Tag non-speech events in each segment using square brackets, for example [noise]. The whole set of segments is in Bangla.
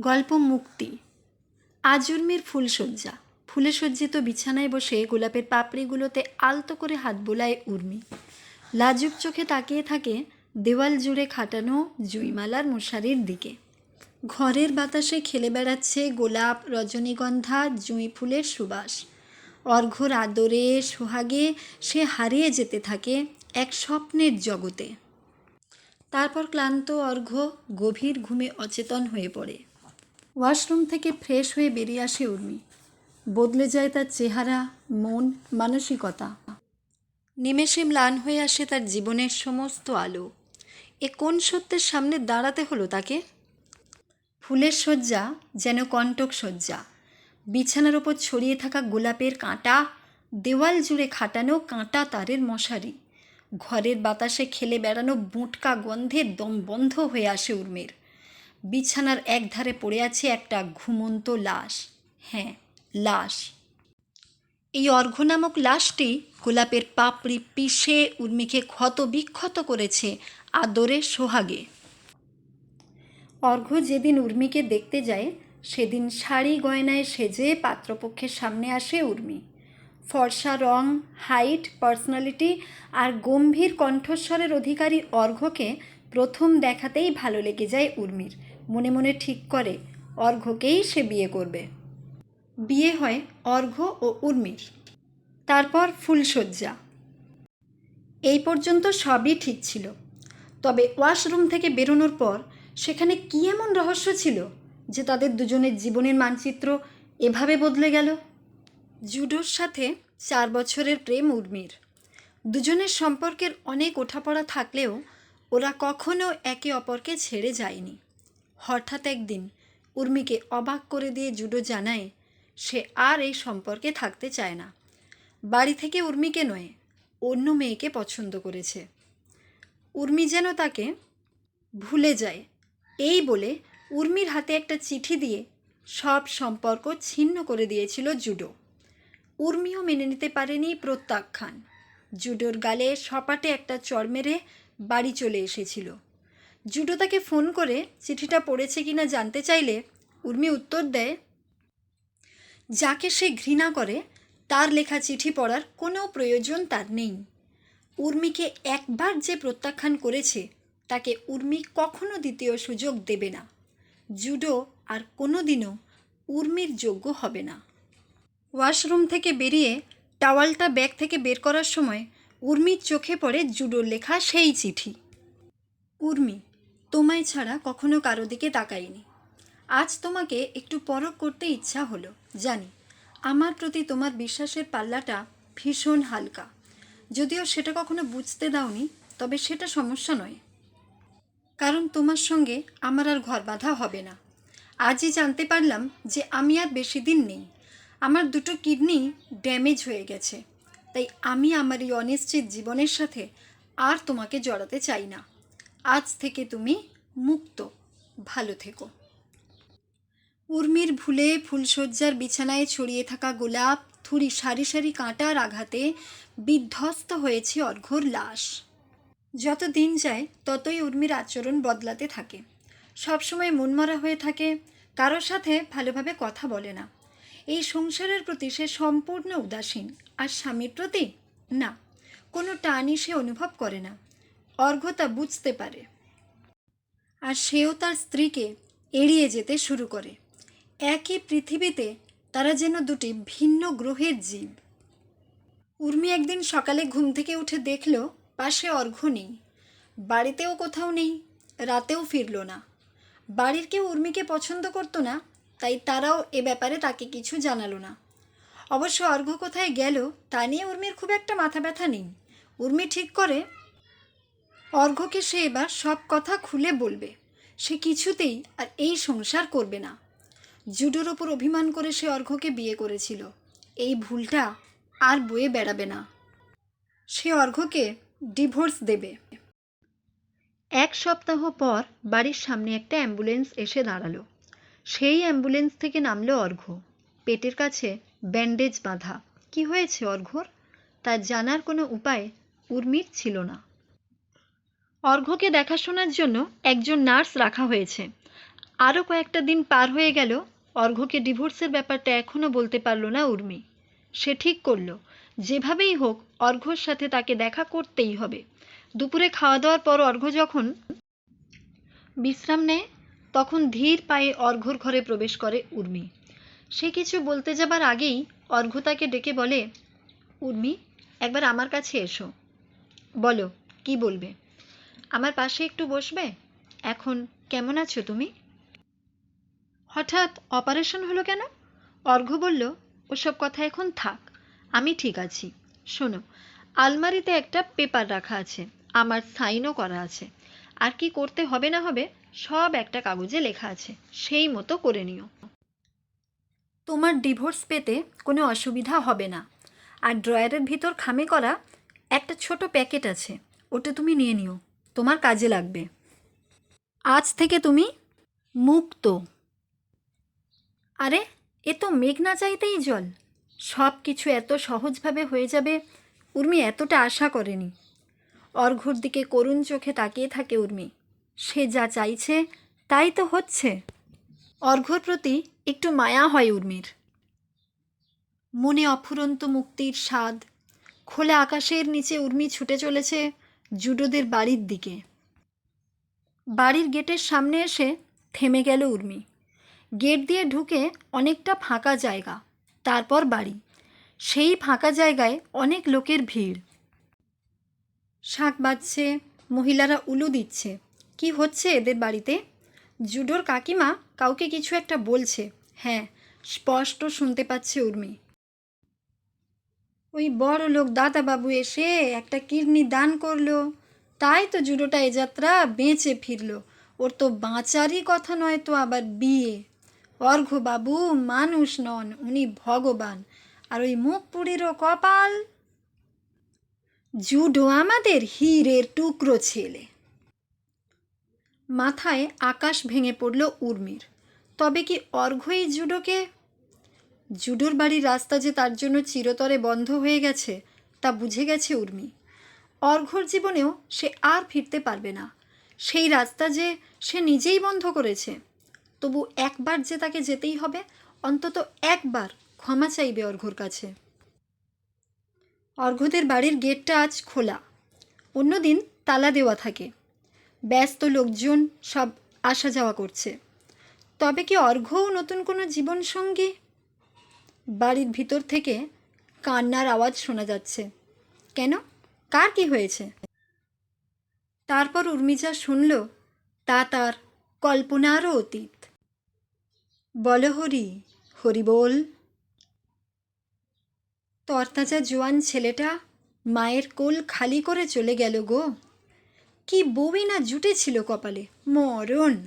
গল্প মুক্তি। আজ উর্মির ফুলশয্যা। ফুলে সজ্জিত বিছানায় বসে গোলাপের পাপড়িগুলোতে আলতো করে হাত বোলায় উর্মি। লাজুক চোখে তাকিয়ে থাকে দেওয়াল জুড়ে খাটানো জুইমালার মশারির দিকে। ঘরের বাতাসে খেলে বেড়াচ্ছে গোলাপ, রজনীগন্ধা জুঁই ফুলের সুবাস। অর্ঘ্যর আদরে, সোহাগে সে হারিয়ে যেতে থাকে এক স্বপ্নের জগতে। তারপর ক্লান্ত অর্ঘ্য গভীর ঘুমে অচেতন হয়ে পড়ে। ওয়াশরুম থেকে ফ্রেশ হয়ে বেরিয়ে আসে উর্মি। বদলে যায় তার চেহারা, মন, মানসিকতা। নিমেষে ম্লান হয়ে আসে তার জীবনের সমস্ত আলো। এ কোন সত্যের সামনে দাঁড়াতে হলো তাকে? ফুলের শয্যা যেন কণ্টক শয্যা। বিছানার ওপর ছড়িয়ে থাকা গোলাপের কাঁটা, দেওয়াল জুড়ে খাটানো কাঁটা তারের মশারি। ঘরের বাতাসে খেলে বেড়ানো বুটকা গন্ধে দম বন্ধ হয়ে আসে উর্মির। বিছানার একধারে পড়ে আছে একটা ঘুমন্ত লাশ। হ্যাঁ লাশ। এই অর্ঘ নামক লাশটি গোলাপের পাপড়ি পিষে উর্মিকে ক্ষত বিক্ষত করেছে আদরে সোহাগে। অর্ঘ্য যেদিন উর্মিকে দেখতে যায়, সেদিন শাড়ি গয়নায় সেজে পাত্রপক্ষের সামনে আসে উর্মি। ফর্সা রং, হাইট, পার্সোনালিটি আর গম্ভীর কণ্ঠস্বরের অধিকারী অর্ঘ্যকে প্রথম দেখাতেই ভালো লেগে যায় উর্মির। মনে মনে ঠিক করে, অর্ঘ্যকেই সে বিয়ে করবে। বিয়ে হয় অর্ঘ্য ও উর্মির। তারপর ফুলশয্যা। এই পর্যন্ত সবই ঠিক ছিল। তবে ওয়াশরুম থেকে বেরোনোর পর সেখানে কী এমন রহস্য ছিল যে তাদের দুজনের জীবনের মানচিত্র এভাবে বদলে গেল? জুডোর সাথে চার বছরের প্রেম উর্মির। দুজনের সম্পর্কের অনেক ওঠাপড়া থাকলেও ওরা কখনো একে অপরকে ছেড়ে যায়নি। হঠাৎ একদিন উর্মিকে অবাক করে দিয়ে জুডো জানায়, সে আর এই সম্পর্কে থাকতে চায় না। বাড়ি থেকে উর্মিকে নয়, অন্য মেয়েকে পছন্দ করেছে। উর্মি যেন তাকে ভুলে যায়। এই বলে উর্মির হাতে একটা চিঠি দিয়ে সব সম্পর্ক ছিন্ন করে দিয়েছিল জুডো। উর্মিও মেনে নিতে পারেনি প্রত্যাখ্যান। জুডোর গালে সপাটে একটা চর মেরে বাড়ি চলে এসেছিল। জুডো তাকে ফোন করে, চিঠিটা পড়েছে কিনা জানতে চাইলে উর্মি উত্তর দেয়, যাকে সে ঘৃণা করে, তার লেখা চিঠি পড়ার কোনো প্রয়োজন তার নেই। উর্মিকে একবার যে প্রত্যাখ্যান করেছে, তাকে উর্মি কখনো দ্বিতীয় সুযোগ দেবে না। জুডো আর কোনো দিনও উর্মির যোগ্য হবে না। ওয়াশরুম থেকে বেরিয়ে টাওয়ালটা ব্যাগ থেকে বের করার সময় উর্মির চোখে পড়ে জুডোর লেখা সেই চিঠি। উর্মি তোমায় ছাড়া কখনো কারও দিকে তাকাইনি। আজ তোমাকে একটু পরখ করতে ইচ্ছা হলো, জানি। আমার প্রতি তোমার বিশ্বাসের পাল্লাটা ভীষণ হালকা। যদিও সেটা কখনো বুঝতে দাওনি, তবে সেটা সমস্যা নয়। কারণ তোমার সঙ্গে আমার আর ঘর বাঁধা হবে না। আজই জানতে পারলাম যে আমি আর বেশি দিন নেই। আমার দুটো কিডনি ড্যামেজ হয়ে গেছে। তাই আমি আমার এই অনিশ্চিত জীবনের সাথে আর তোমাকে জড়াতে চাই না। আজ থেকে তুমি মুক্ত, ভালো থেকো। উর্মির ভুলে ফুলশয্যার বিছানায় ছড়িয়ে থাকা গোলাপ থুরি সারি সারি কাঁটার আঘাতে বিধ্বস্ত হয়েছে অর্ঘ্যর লাশ। যত দিন যায়, ততই উর্মির আচরণ বদলাতে থাকে। সবসময় মনমরা হয়ে থাকে কারোর সাথে ভালোভাবে কথা বলে না। এই সংসারের প্রতি সে সম্পূর্ণ উদাসীন, আর স্বামীর প্রতি না। কোনো টানই সে অনুভব করে না। অর্ঘ্য তা বুঝতে পারে। আর সেও তার স্ত্রীকে এড়িয়ে যেতে শুরু করে। একই পৃথিবীতে তারা যেন দুটি ভিন্ন গ্রহের জীব। উর্মি একদিন সকালে ঘুম থেকে উঠে দেখল, পাশে অর্ঘ্য নেই। বাড়িতেও কোথাও নেই, রাতেও ফিরল না। বাড়ির কেউ উর্মিকে পছন্দ করতো না, তাই তারাও এ ব্যাপারে তাকে কিছু জানালো না। অবশ্য অর্ঘ্য কোথায় গেল, তা নিয়ে উর্মির খুব একটা মাথা ব্যথা নেই। উর্মি ঠিক করে অর্ঘ্যকে সে এবার সব কথা খুলে বলবে। সে কিছুতেই আর এই সংসার করবে না। জুডোর ওপর অভিমান করে সে অর্ঘ্যকে বিয়ে করেছিল। এই ভুলটা আর বয়ে বেড়াবে না। সে অর্ঘ্যকে ডিভোর্স দেবে। এক সপ্তাহ পর বাড়ির সামনে একটা অ্যাম্বুলেন্স এসে দাঁড়াল। সেই অ্যাম্বুলেন্স থেকে নামলো অর্ঘ্য। পেটের কাছে ব্যান্ডেজ বাঁধা। কি হয়েছে অর্ঘ্যর? তার জানার কোনো উপায় উর্মির ছিল না। অর্ঘ্যকে দেখাশোনার জন্য একজন নার্স রাখা হয়েছে। আরও কয়েকটা দিন পার হয়ে গেল, অর্ঘ্যকে ডিভোর্সের ব্যাপারটা এখনও বলতে পারল না উর্মি। সে ঠিক করল, যেভাবেই হোক অর্ঘ্যর সাথে তাকে দেখা করতেই হবে। দুপুরে খাওয়া দাওয়ার পর অর্ঘ্য যখন বিশ্রাম নেয়, তখন ধীর পায়ে অর্ঘ্যর ঘরে প্রবেশ করে উর্মি। সে কিছু বলতে যাবার আগেই অর্ঘ্য তাকে ডেকে বলে, উর্মি, একবার আমার কাছে এসো। বলো, কি বলবে? আমার পাশে একটু বসবে? এখন কেমন আছো তুমি? হঠাৎ অপারেশন হলো কেন? অর্ঘ্য বলল, ওসব কথা এখন থাক, আমি ঠিক আছি। শোনো, আলমারিতে একটা পেপার রাখা আছে, আমার সাইনও করা আছে। আর কি করতে হবে না হবে, সব একটা কাগজে লেখা আছে, সেই মতো করে নিও। তোমার ডিভোর্স পেতে কোনো অসুবিধা হবে না। আর ড্রয়ারের ভিতর খামে করা একটা ছোট প্যাকেট আছে, ওটা তুমি নিয়ে নিও। তোমার কাজে লাগবে। আজ থেকে তুমি মুক্ত। আরে, এ তো মেঘ না চাইতেই জল। সব কিছু এত সহজভাবে হয়ে যাবে, উর্মি এতটা আশা করেনি। অর্ঘ্যর দিকে করুণ চোখে তাকিয়ে থাকে উর্মি। সে যা চাইছে, তাই তো হচ্ছে। অর্ঘ্যর প্রতি একটু মায়া হয় উর্মির। মনে অফুরন্ত মুক্তির স্বাদ। খোলা আকাশের নিচে উর্মি ছুটে চলেছে। জুডোদের বাড়ির দিকে। বাড়ির গেটের সামনে এসে থেমে গেল উর্মি। গেট দিয়ে ঢুকে অনেকটা ফাঁকা জায়গা, তারপর বাড়ি। সেই ফাঁকা জায়গায় অনেক লোকের ভিড়। শাঁখ বাজছে, মহিলারা উলু দিচ্ছে। কি হচ্ছে এদের বাড়িতে? জুডোর কাকিমা কাউকে কিছু একটা বলছে। হ্যাঁ স্পষ্ট শুনতে পাচ্ছে উর্মি। ওই বড় লোক দাদাবাবু এসে একটা কিডনি দান করল। তাই তো জুডোটা এ যাত্রা বেঁচে ফিরল। ওর তো বাঁচারই কথা নয় তো আবার বিয়ে। অর্ঘ্যবাবু মানুষ নন, উনি ভগবান। আর ওই মুখ পুরীরও কপাল? জুডো আমাদের হীরের টুকরো ছেলে। মাথায় আকাশ ভেঙে পড়ল উর্মির। তবে কি অর্ঘ্যই জুডোকে জুডোর বাড়ির রাস্তা যে তার জন্য চিরতরে বন্ধ হয়ে গেছে, তা বুঝে গেছে উর্মি। অর্ঘ্যর জীবনেও সে আর ফিরতে পারবে না। সেই রাস্তা যে সে নিজেই বন্ধ করেছে, তবু একবার যে তাকে যেতেই হবে, অন্তত একবার ক্ষমা চাইবে অর্ঘ্যর কাছে। অর্ঘ্যদের বাড়ির গেটটা আজ খোলা। অন্যদিন তালা দেওয়া থাকে। ব্যস্ত লোকজন সব আসা যাওয়া করছে। তবে কি অর্ঘ্যও নতুন কোনো জীবনসঙ্গী? বাড়ির ভিতর থেকে কান্নার আওয়াজ শোনা যাচ্ছে। কেন? কার কি হয়েছে? তারপর উর্মিজা শুনল, তা তার কল্পনারও অতীত। বল হরি হরি বল। তরতাজা জোয়ান ছেলেটা মায়ের কোল খালি করে চলে গেল গো। কি বউই না জুটেছিল কপালে, মরণ।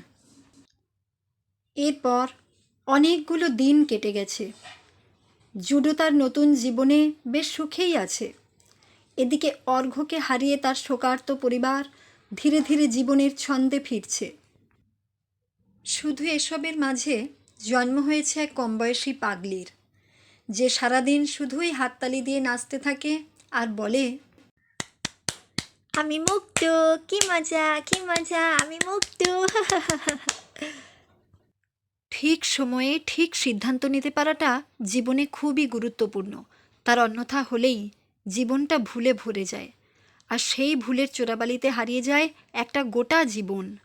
এরপর অনেকগুলো দিন কেটে গেছে। জুডো তার নতুন জীবনে বেশ সুখেই আছে। এদিকে অর্ঘ্যকে হারিয়ে তার শোকার্ত পরিবার ধীরে ধীরে জীবনের ছন্দে ফিরছে। শুধু এসবের মাঝে জন্ম হয়েছে এক কমবয়সী পাগলির। যে সারাদিন শুধুই হাততালি দিয়ে নাচতে থাকে আর বলে, আমি মুক্ত কি মজা কি মজা, আমি মুক্ত [laughs] ঠিক সময়ে ঠিক সিদ্ধান্ত নিতে পারাটা জীবনে খুবই গুরুত্বপূর্ণ। তার অন্যথা হলেই জীবনটা ভুলে ভরে যায়। আর সেই ভুলের চোরাবালিতে হারিয়ে যায় একটা গোটা জীবন।